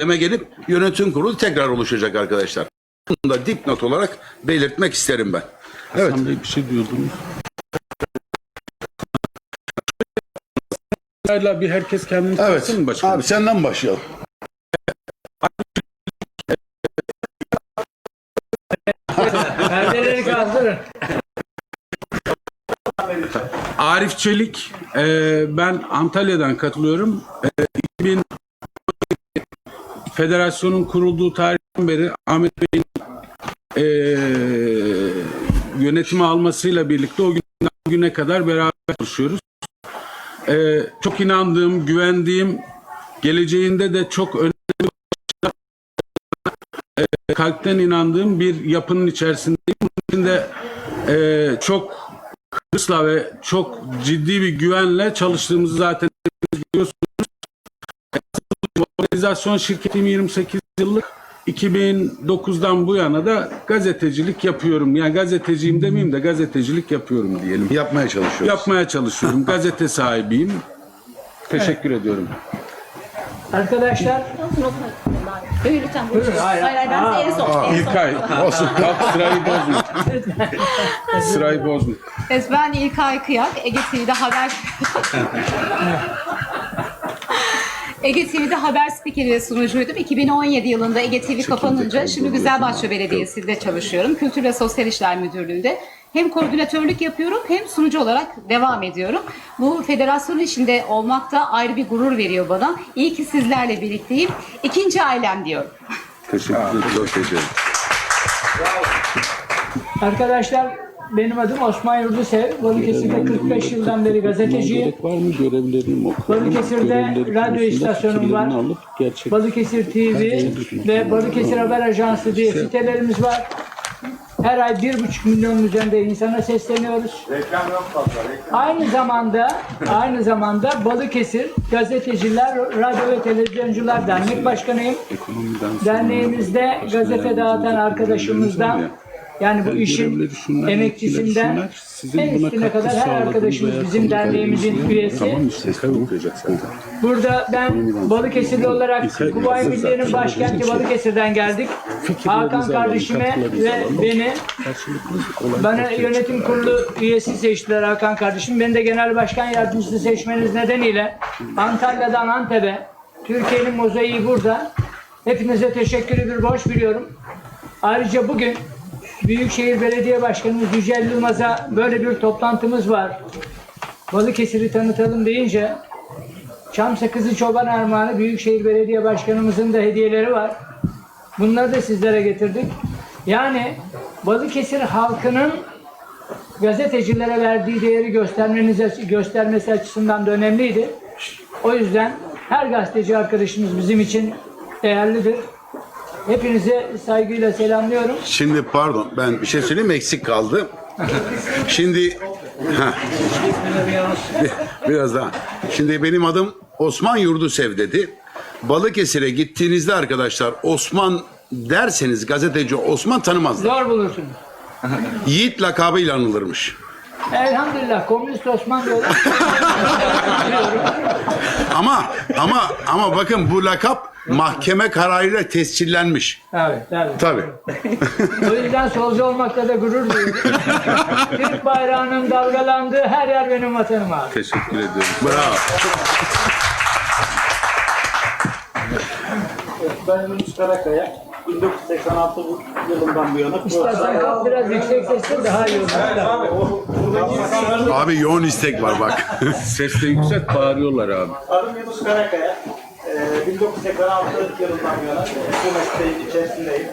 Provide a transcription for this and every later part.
Deme gelip yönetim kurulu tekrar oluşacak arkadaşlar. Bunu da dipnot olarak belirtmek isterim ben. Evet. Hasan Bey bir şey diyordunuz. Bir herkes kendini Evet. mı başkanım? Abi senden başlayalım. Perdeleri kaldırın. Arif Çelik, e, ben Antalya'dan katılıyorum. E, 2000 federasyonun kurulduğu tarihten beri Ahmet Bey'in e, yönetimi almasıyla birlikte o günden güne kadar beraber çalışıyoruz. E, çok inandığım, güvendiğim, geleceğinde de çok önemli e, kalpten inandığım bir yapının içerisindeyim. Bunun için de e, çok hırsla ve çok ciddi bir güvenle çalıştığımızı zaten biliyorsunuz. Organizasyon şirketim 28 yıllık 2009'dan bu yana da gazetecilik yapıyorum. Yani gazeteciyim demeyeyim de gazetecilik yapıyorum diyelim. Yapmaya çalışıyoruz. Yapmaya çalışıyorum. Gazete sahibiyim. Teşekkür ediyorum. Arkadaşlar Buyur lütfen. buyur. Buyurun, hayır. Hayır hayır ben size en son. en son. İlkay, olsun kalk sırayı bozma. Sırayı bozma. Evet, ben İlkay Kıyak. Ege TV'de haber... Ege TV'de haber spikeri ve sunucuydum. 2017 yılında Ege TV kapanınca şimdi Güzelbahçe Belediyesi'nde çalışıyorum. Kültür ve Sosyal İşler Müdürlüğü'nde. Hem koordinatörlük yapıyorum hem sunucu olarak devam ediyorum. Bu federasyon içinde olmak da ayrı bir gurur veriyor bana. İyi ki sizlerle birlikteyim. İkinci ailem diyorum. Teşekkür ederim. Çok teşekkür ederim. Arkadaşlar benim adım Osman Yurdusev. Balıkesir'de 45 yıldan beri gazeteciyim. Var mı görevlerini okuyalım. Balıkesir'de radyo istasyonum var. gerçek Balıkesir TV ve Balıkesir Haber Ajansı diye sitelerimiz var. Her ay bir buçuk milyonun üzerinde insana sesleniyoruz. Aynı zamanda aynı zamanda Balıkesir Gazeteciler Radyo ve Televizyoncular Dernek Başkanıyım. Derneğimizde gazete dağıtan arkadaşımızdan yani bu işin şunlar, emekçisinden sizin en buna üstüne katkı kadar her arkadaşımız bizim derneğimizin üyesi. Tamam işte. Burada ben Balıkesirli olarak Kuvayi Milliye'nin başkenti Balıkesir'den geldik. Hakan kardeşime ve beni bana yönetim kurulu üyesi seçtiler Hakan kardeşim. Beni de genel başkan yardımcısı seçmeniz nedeniyle Antalya'dan Antep'e Türkiye'nin mozaiği burada. Hepinize teşekkürü bir borç biliyorum. Ayrıca bugün Büyükşehir Belediye Başkanımız Yücel Yılmaz'a böyle bir toplantımız var. Balıkesir'i tanıtalım deyince Çam Sakızı Çoban Armağanı Büyükşehir Belediye Başkanımızın da hediyeleri var. Bunları da sizlere getirdik. Yani Balıkesir halkının gazetecilere verdiği değeri göstermenize, göstermesi açısından da önemliydi. O yüzden her gazeteci arkadaşımız bizim için değerlidir. Hepinize saygıyla selamlıyorum. Şimdi pardon ben bir şey söyleyeyim eksik kaldı. Şimdi biraz daha. Şimdi benim adım Osman Yurdusev dedi. Balıkesir'e gittiğinizde arkadaşlar Osman derseniz gazeteci Osman tanımazlar. Zor bulursunuz. Yiğit lakabıyla anılırmış. Elhamdülillah Komünist Osman diyorlar. Ama ama ama bakın bu lakap mahkeme kararıyla tescillenmiş. evet, evet. Tabii. O yüzden solcu olmakla da gurur duyuyorum. Türk bayrağının dalgalandığı her yer benim vatanım abi. Teşekkür ederim. Bravo. Ben Yunus Karakaya. 1986 yılından bu yana. İstersen kalk biraz yüksek sesle daha iyi olur. Abi yoğun istek var bak. Sesle yüksek bağırıyorlar abi. Adım Yunus Karakaya. Ee, 1986 yılından bu yana bu mesleğin içerisindeyim.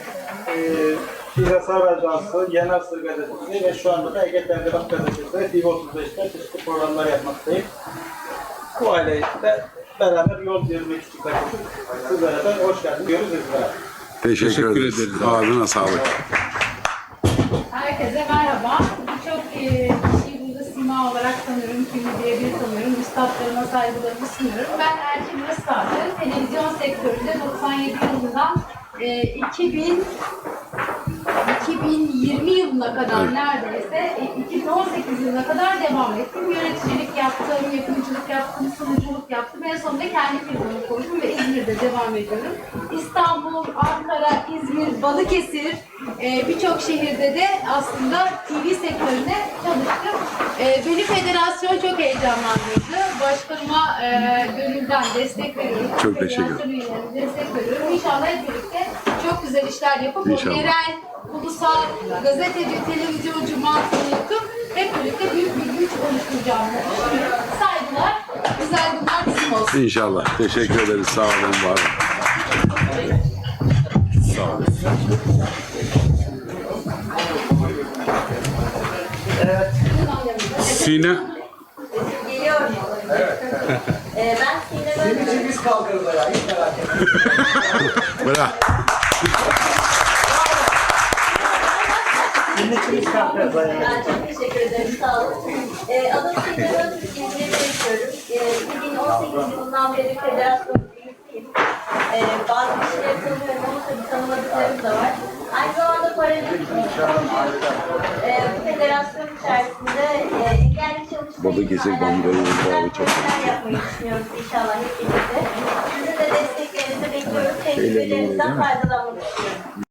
Ee, Şiras Haber Ajansı, Yeni Asır Gazetesi ve şu anda da Ege Telgraf Gazetesi ve TV35'te çeşitli programlar yapmaktayım. Bu aileyle beraber yol yürümek istedik. Sizlere de hoş geldiniz. Görüşürüz. Teşekkür, Teşekkür ederiz. ederiz. Ağzına sağlık. Herkese merhaba. Birçok e, kişiyi burada sima olarak tanıyorum, kimi birebir tanıyorum. Saygılarımı sunuyorum. Ben Erkin Özsarlı. Televizyon sektöründe 97 yılından e, 2000 2020 yılına kadar neredeyse e, 2018 yılına kadar devam ettim. Yöneticilik yaptım, yapımcılık yaptım, sunuculuk yaptım. En sonunda kendi firmamı kurdum ve İzmir'de devam ediyorum. İstanbul, Ankara, İzmir, Balıkesir e, birçok şehirde de aslında TV sektöründe çalıştım. E, beni federasyon çok heyecanlandırdı. Başkanıma e, gönülden destek veriyorum. Çok teşekkür ederim. Destek veriyorum. İnşallah hep birlikte çok güzel işler yapıp İnşallah. yerel, ulusal, gazeteci, televizyoncu mantığını yapıp hep birlikte büyük bir güç oluşturacağımızı düşünüyorum. Saygılar, güzel günler bizim olsun. İnşallah. Teşekkür ederiz. Sağ olun, var olun. Sağ olun. Sine Geliyor. Ee, ben Sinem Özgür. Bırak. Ben çok teşekkür ederim. Sağ olun. Ee, adım Sinem Özgür. İzmir'de yaşıyorum. Ee, 2018 yılından beri federasyon üyesiyim. Ee, bazı kişileri tanıyorum ama tabii tanımadıklarım da var. Aynı zamanda paralel bir ee, bu federasyon çalışmayı Balıkesir Bandırma Bağlı çok- çok yapmayı düşünüyoruz inşallah hep birlikte. Sizin de desteklerinizi bekliyoruz. Tecrübelerinizden faydalanmak